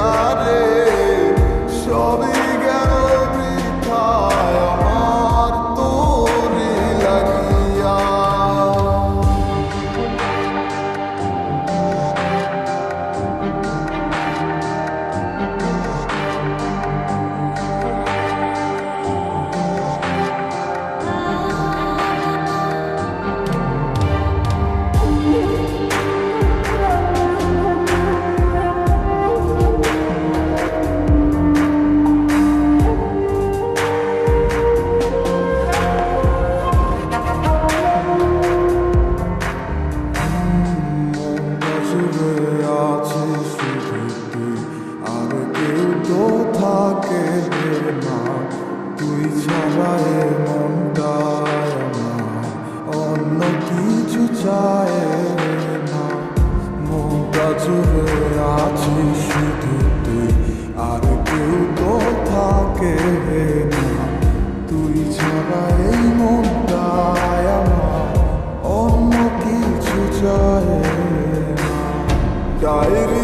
yar আছিস শুধু তুই আর কেউ তো থাকে না তুই ছাড়া এ মনটা অন্য কিছু চায় না মনটা জুড়ে আছিস শুধু তুই আর কেউ তো থাকে diary.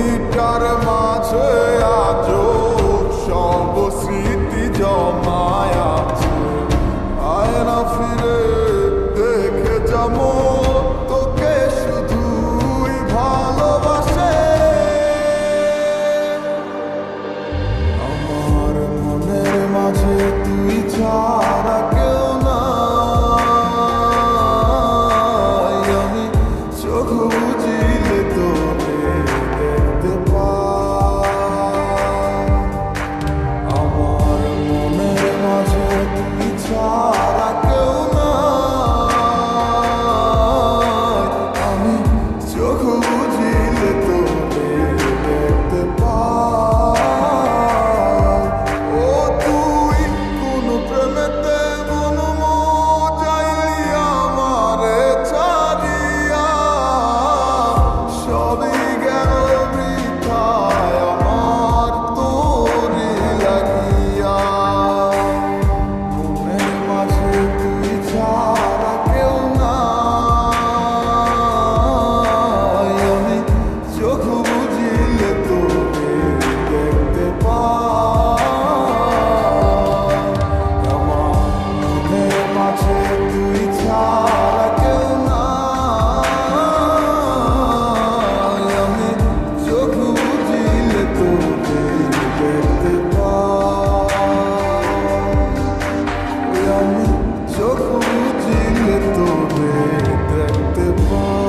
তোরে দেখতে পা